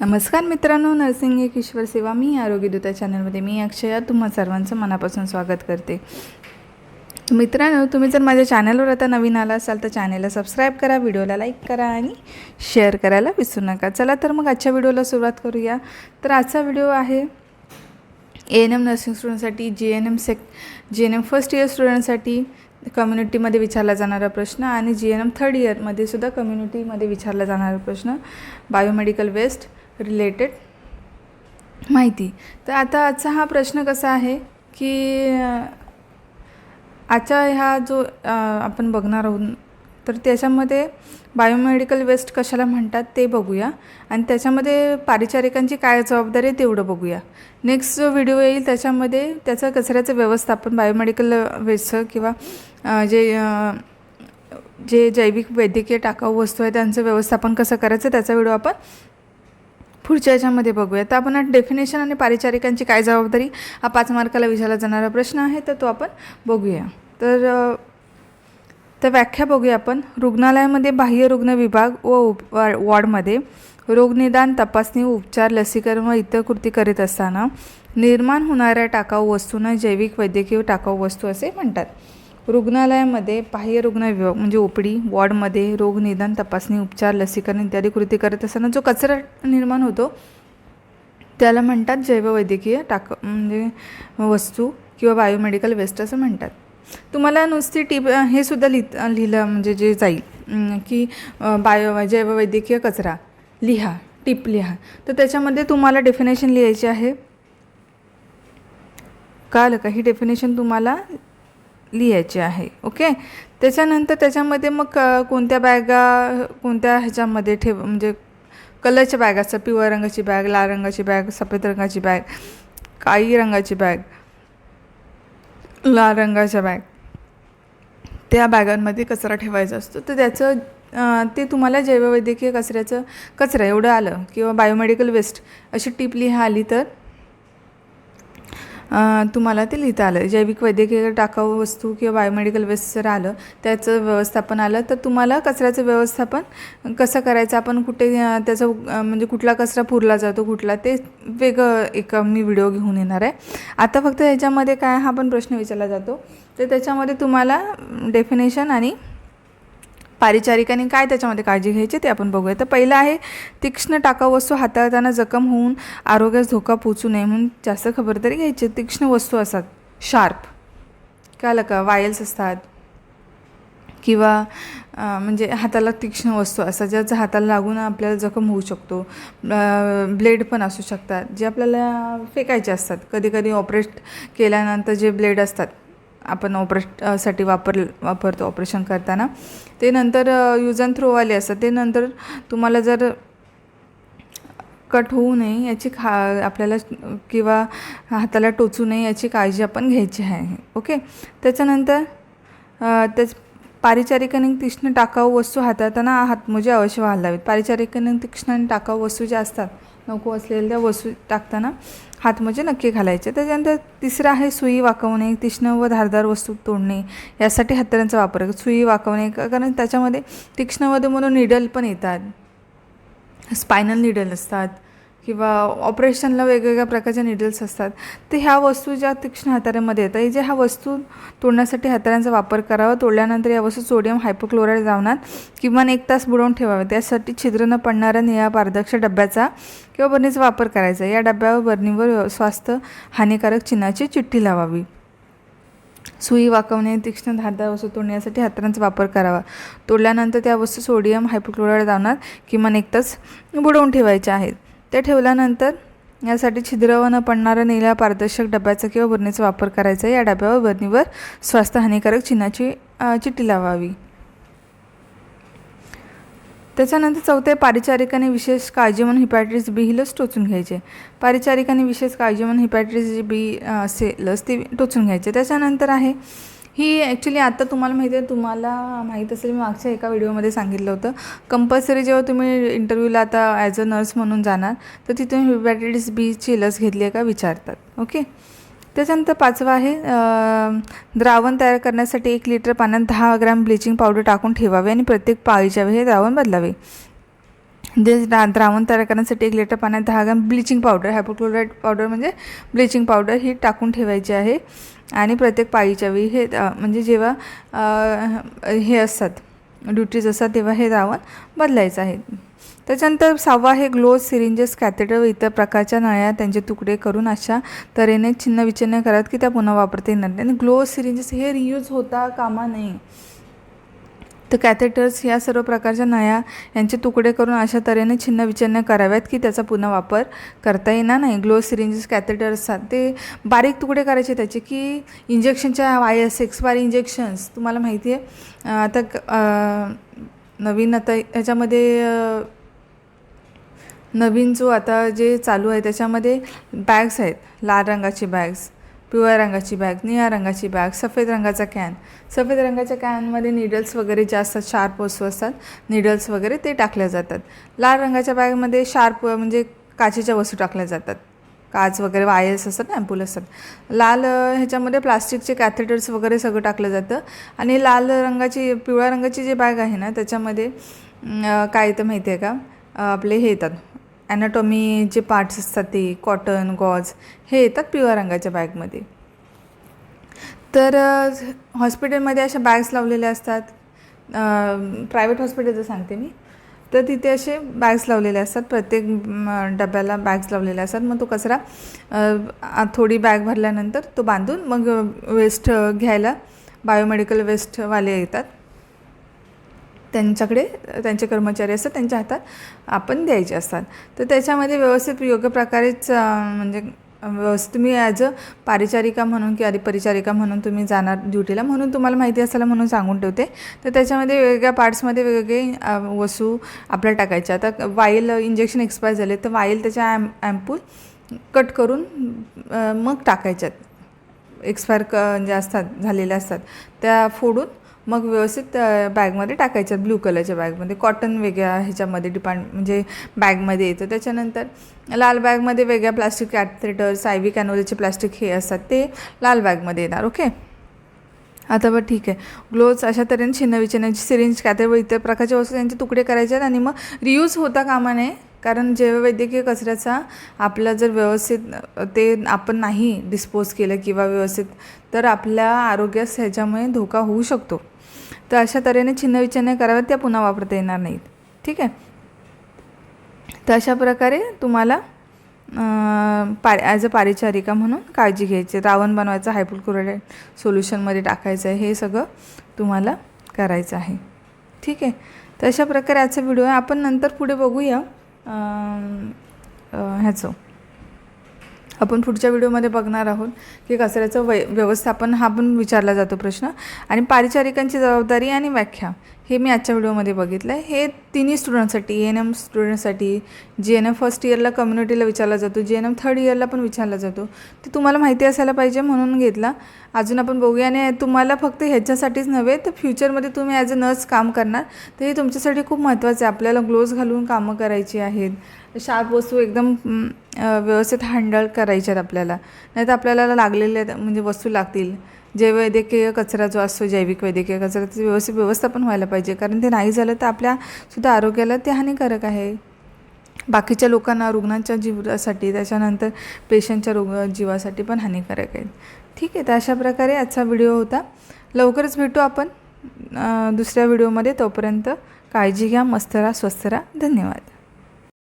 नमस्कार मित्रांनो नर्सिंग एक ईश्वर सेवा. मी आरोग्यदूता चॅनलमध्ये मी अक्षया. तुम्हा सर्वांचं मनापासून स्वागत करते. मित्रांनो तुम्ही जर माझ्या चॅनलवर आता नवीन आला असाल तर चॅनलला सबस्क्राईब करा व्हिडिओला लाईक करा आणि शेअर करायला विसरू नका. चला तर मग आजच्या व्हिडिओला सुरुवात करूया. तर आजचा व्हिडिओ आहे ए एन एम नर्सिंग स्टुडंटसाठी जी एन एम सेक G N M first year स्टुडंटसाठी कम्युनिटीमध्ये विचारला जाणारा प्रश्न आणि जी एन एम थर्ड इयरमध्ये सुद्धा कम्युनिटीमध्ये विचारला जाणारा प्रश्न. बायोमेडिकल वेस्ट रिलेटेड माहिती. तर आता आजचा हा प्रश्न कसा आहे की आजचा ह्या जो आपण बघणार आहोत तर त्याच्यामध्ये बायोमेडिकल वेस्ट कशाला म्हणतात ते बघूया. आणि त्याच्यामध्ये पारिचारिकांची काय जबाबदारी आहे तेवढं बघूया. नेक्स्ट जो व्हिडिओ येईल त्याच्यामध्ये त्याचं कचऱ्याचं व्यवस्थापन बायोमेडिकल वेस्टचं किंवा जे जे जैविक वैद्यकीय टाकाऊ वस्तू आहे त्यांचं व्यवस्थापन कसं करायचं त्याचा व्हिडिओ आपण पुढच्या याच्यामध्ये बघूया. तर आपण डेफिनेशन आणि पारिचारिकांची काय जबाबदारी? हा पाच मार्काला विचारला जाणारा प्रश्न आहे तर तो आपण बघूया. तर तर व्याख्या बघूया आपण. रुग्णालयामध्ये बाह्य रुग्ण विभाग व उप वॉर्डमध्ये रोगनिदान तपासणी उपचार लसीकरण व इतर कृती करीत असताना निर्माण होणाऱ्या टाकाऊ वस्तूंना जैविक वैद्यकीय टाकाऊ वस्तू असे म्हणतात. रुग्णालयामध्ये बाह्य रुग्ण विभाग म्हणजे ओपडी वॉर्डमध्ये रोगनिदान तपासणी उपचार लसीकरण इत्यादी कृती करत असताना जो कचरा निर्माण होतो त्याला म्हणतात जैववैद्यकीय टाक म्हणजे वस्तू किंवा बायोमेडिकल वेस्ट असं म्हणतात. तुम्हाला नुसती टिप हे सुद्धा लिहित लिहिलं म्हणजे जे जाईल की बायो जैववैद्यकीय कचरा लिहा टिप लिहा. तर त्याच्यामध्ये तुम्हाला डेफिनेशन लिहायची आहे. कळलं का? ही डेफिनेशन तुम्हाला लिहायची आहे ओके? त्याच्यानंतर त्याच्यामध्ये मग कोणत्या बॅगा कोणत्या ह्याच्यामध्ये ठेव म्हणजे कलरच्या बॅग असतात पिवळ्या रंगाची बॅग लाल रंगाची बॅग सफेद रंगाची बॅग काळी रंगाची बॅग लाल रंगाच्या बॅग त्या बॅगांमध्ये कचरा ठेवायचा असतो. तर त्याचं ते तुम्हाला जैववैद्यकीय कचऱ्याचं कचरा एवढं आलं किंवा बायोमेडिकल वेस्ट अशी टिप लिहा आली तर तुम्हाला ते लिहिता आलं. जैविक वैद्यकीय टाकाऊ वस्तू किंवा बायोमेडिकल वेस्ट जर आलं त्याचं व्यवस्थापन आलं तर तुम्हाला कचऱ्याचं व्यवस्थापन कसं करायचं? आपण कुठे त्याचं म्हणजे कुठला कचरा पुरला जातो कुठला ते वेगळं एक मी व्हिडिओ घेऊन येणार आहे. आता फक्त ह्याच्यामध्ये काय हा पण प्रश्न विचारला जातो. तर त्याच्यामध्ये तुम्हाला डेफिनेशन आणि पारिचारिकांनी काय त्याच्यामध्ये काळजी घ्यायची ते आपण बघूया. तर पहिलं आहे तीक्ष्ण टाकाऊ वस्तू हाताळताना जखम होऊन आरोग्यास धोका पोचू नये म्हणून जास्त खबरदारी घ्यायची. तीक्ष्ण वस्तू असतात शार्प. कळलं का? वायल्स असतात. किंवा म्हणजे हाताला तीक्ष्ण वस्तू असतात ज्याचा हाताला लागून आपल्याला जखम होऊ शकतो. ब्लेड पण असू शकतात जे आपल्याला फेकायचे असतात. कधी कधी ऑपरेट केल्यानंतर जे ब्लेड असतात आपण ऑपरेशसाठी वापर वापरतो ऑपरेशन करताना. ते नंतर यूज अँड थ्रोवाले असतात. ते नंतर तुम्हाला जर कट होऊ नये याची खा आपल्याला किंवा हाताला टोचू नये याची काळजी आपण घ्यायची आहे. ओके? त्याच्यानंतर त्याच त्याच पारिचारिकाने तीक्ष्ण टाकाऊ वस्तू हाताळताना हातमोजे अवश्य घालावेत पारिचारिकाने तीक्ष्ण आणि टाकाऊ वस्तू ज्या असतात नको असलेल्या त्या वस्तू टाकताना हातमोजे नक्की घालायचे. त्याच्यानंतर तिसरं आहे सुई वाकवणे तीक्ष्ण व धारदार वस्तू तोडणे. यासाठी हत्यारांचा वापर. सुई वाकवणे कारण त्याच्यामध्ये तीक्ष्णमध्ये म्हणून निडल पण येतात. स्पायनल निडल असतात. किंवा ऑपरेशनला वेगवेगळ्या प्रकारच्या निडल्स असतात. तर ह्या वस्तू ज्या तीक्ष्ण हाताऱ्यामध्ये येतात जे ह्या वस्तू तोडण्यासाठी हाताऱ्यांचा वापर करावा. तोडल्यानंतर या वस्तू सोडियम हायपोक्लोराईड जावनात किमान एक तास बुडवून ठेवावे. त्यासाठी छिद्र न पडणाऱ्या निळ्या पारदर्शक डब्याचा किंवा बरणीचा वापर करायचा. या डब्यावर बरणीवर स्वास्थ्य हानिकारक चिन्हाची चिठ्ठी लावावी. सुई वाकवणे तीक्ष्ण धारदार वस्तू तोडण्यासाठी हातांचा वापर करावा. तोडल्यानंतर त्या वस्तू सोडियम हायपोक्लोराईड दावणात किमान एक तास बुडवून ठेवायच्या आहेत. ते ठेवल्यानंतर यासाठी छिद्र न पडणाऱ्या निळ्या पारदर्शक डब्याचा किंवा बरणीचा वापर करायचा. या डब्यावर बरणीवर स्वास्थ्य हानिकारक चिन्हाची चिठ्ठी लावावी. त्याच्यानंतर चौथे पारिचारिकाने विशेष काळजी म्हणून हिपॅटायटिस बी ही लस टोचून घ्यायचे. पारिचारिकाने विशेष काळजी म्हणून हिपॅटायटिस बी असे लस ती टोचून घ्यायचे. त्याच्यानंतर आहे ही ॲक्च्युली आता तुम्हाला माहिती आहे तुम्हाला माहीत असेल मी मागच्या एका व्हिडिओमध्ये सांगितलं होतं. कंपल्सरी जेव्हा तुम्ही इंटरव्ह्यूला आता ॲज अ नर्स म्हणून जाणार तर तिथून हिपॅटायटिस बीची लस घेतली आहे का विचारतात. ओके त्याच्यानंतर पाचवं आहे द्रावण तयार करण्यासाठी एक लिटर पाण्यात दहा ग्रॅम ब्लिचिंग पावडर टाकून ठेवावे आणि प्रत्येक पाळीच्या वेळी हे द्रावण बदलावे. जे द्रा द्रावण तयार करण्यासाठी एक लिटर पाण्यात दहा gram bleaching powder hypochlorite powder म्हणजे ब्लिचिंग पावडर ही टाकून ठेवायची आहे. आणि प्रत्येक पाळीच्या वेळी हे म्हणजे जेव्हा हे असतात ड्युटीज असतात तेव्हा हे द्रावण बदलायचं आहे. त्याच्यानंतर सहावा हे ग्लोज सिरिंजेस कॅथेटर व इतर प्रकारच्या नळ्या त्यांचे तुकडे करून अशा तऱ्हेने छिन्न विच्छिन्न करत की त्या पुन्हा वापरता येणार नाही. आणि ग्लोज सिरिंजेस हे रियूज होता कामा नये. तर कॅथेटर्स या सर्व प्रकारच्या नळ्या यांचे तुकडे करून अशा तऱ्हेने छिन्न विच्छिन्न कराव्यात की त्याचा पुन्हा वापर करता येणार नाही. ग्लो सिरिंजेस कॅथेटर्स ते बारीक तुकडे करायचे त्याचे की इंजेक्शनच्या वायर्स एक्सपायर इंजेक्शन्स तुम्हाला माहिती आहे आता नवीन आता ह्याच्यामध्ये नवीन जो आता जे चालू आहे त्याच्यामध्ये बॅग्स आहेत लाल रंगाची बॅग्स पिवळ्या रंगाची बॅग निळ्या रंगाची बॅग सफेद रंगाचा कॅन सफेद रंगाच्या कॅनमध्ये निडल्स वगैरे जे असतात शार्प वस्तू असतात निडल्स वगैरे ते टाकल्या जातात. लाल रंगाच्या बॅगमध्ये शार्प म्हणजे काचेच्या वस्तू टाकल्या जातात. काच वगैरे वायर्स असतात ना ॲम्पूल असतात. लाल ह्याच्यामध्ये प्लास्टिकचे कॅथेटर्स वगैरे सगळं टाकलं जातं. आणि लाल रंगाची पिवळ्या रंगाची जी बॅग आहे ना त्याच्यामध्ये काय येतं माहिती आहे का आपले हे येतात. ॲनाटॉमी जे पार्ट्स असतात ते कॉटन गॉज हे येतात पिवळ्या रंगाच्या बॅगमध्ये तर हॉस्पिटलमध्ये अशा बॅग्स लावलेल्या असतात. प्रायव्हेट हॉस्पिटलचं सांगते मी. तर तिथे असे बॅग्स लावलेले असतात. प्रत्येक डब्याला बॅग्स लावलेले असतात. मग तो कचरा थोडी बॅग भरल्यानंतर तो बांधून मग वेस्ट घ्यायला बायोमेडिकल वेस्टवाले येतात. त्यांच्याकडे त्यांचे कर्मचारी असतात त्यांच्या हातात आपण द्यायचे असतात. तर त्याच्यामध्ये व्यवस्थित योग्य प्रकारेच म्हणजे व्यवस्थित तुम्ही ॲज अ पारिचारिका म्हणून किंवा परिचारिका म्हणून तुम्ही जाणार ड्युटीला म्हणून तुम्हाला माहिती असायला म्हणून सांगून ठेवते. तर त्याच्यामध्ये वेगवेगळ्या पार्ट्समध्ये वेगवेगळे वस्तू आपल्याला टाकायच्या. आता वाईल इंजेक्शन एक्सपायर झाले तर वाईल त्याच्या ॲम ॲम्पूल कट करून मग टाकायच्यात. एक्सपायर क जे असतात झालेल्या असतात. त्या फोडून मग व्यवस्थित बॅगमध्ये टाकायच्या ब्लू कलरच्या बॅगमध्ये. कॉटन वेगळ्या ह्याच्यामध्ये डिपार्ट म्हणजे बॅगमध्ये येतं. त्याच्यानंतर लाल बॅगमध्ये वेगळ्या प्लास्टिक कॅथेटर्स आयव्ही कॅनोलेचे प्लास्टिक हे असतात ते लाल बॅगमध्ये येणार ओके? आता बरं ठीक आहे. ग्लोव्ज अशा तऱ्हेने छिन्नविछिन्नाची सिरिंज कॅथर व इतर प्रकारच्या वस्तू त्यांचे तुकडे करायचे आहेत आणि मग रियूज होता कामा नये कारण जैववैद्यकीय कचऱ्याचा आपला जर व्यवस्थित ते आपण नाही डिस्पोज केलं किंवा व्यवस्थित तर आपल्या आरोग्यास ह्याच्यामुळे धोका होऊ शकतो. तर अशा तऱ्हेने छिन्नविच्छिन्न कराव्यात त्या पुन्हा वापरता येणार नाहीत. ठीक आहे? तर अशा प्रकारे तुम्हाला पा ॲज अ पारिचारिका म्हणून काळजी घ्यायची रावण बनवायचं हायपोक्लोराईड सोल्युशनमध्ये टाकायचं आहे हे सगळं तुम्हाला करायचं आहे. ठीक आहे? तर अशा प्रकारे आजचा व्हिडिओ आहे. आपण नंतर पुढे बघूया ह्याचं. आपण पुढच्या व्हिडिओमध्ये बघणार आहोत की कचऱ्याचं वै व्यवस्थापन हा पण विचारला जातो प्रश्न. आणि पारिचारिकांची जबाबदारी आणि व्याख्या हे मी आजच्या व्हिडिओमध्ये बघितलं आहे हे तिन्ही स्टुडंटसाठी ए एन एम स्टुडंटसाठी जी एन एम फर्स्ट इयरला कम्युनिटीला विचारला जातो जी एन एम थर्ड इयरला पण विचारला जातो. ते तुम्हाला माहिती असायला पाहिजे म्हणून घेतला. अजून आपण बघूया आणि तुम्हाला फक्त ह्याच्यासाठीच नव्हे तर फ्युचरमध्ये तुम्ही ॲज अ नर्स काम करणार. तर हे तुमच्यासाठी खूप महत्त्वाचं आहे. आपल्याला ग्लोव्ज घालून कामं करायची आहेत. शार्प वस्तू एकदम व्यवस्थित हँडल करायच्या आहेत आपल्याला. नाही तर आपल्याला लागलेल्या म्हणजे वस्तू लागतील. जे वैद्यकीय कचरा जो असतो जैविक वैद्यकीय कचरा त्याचं व्यवस्थित व्यवस्थापन व्हायला पाहिजे. कारण ते नाही झालं तर आपल्यासुद्धा आरोग्याला ते हानिकारक आहे. बाकीच्या लोकांना रुग्णांच्या जीवासाठी त्याच्यानंतर पेशंटच्या रुग जीवासाठी पण हानिकारक आहेत. ठीक आहे तर अशा प्रकारे आजचा व्हिडिओ होता. लवकरच भेटू आपण दुसऱ्या व्हिडिओमध्ये. तोपर्यंत काळजी घ्या मस्त राहा स्वस्थ राहा. धन्यवाद.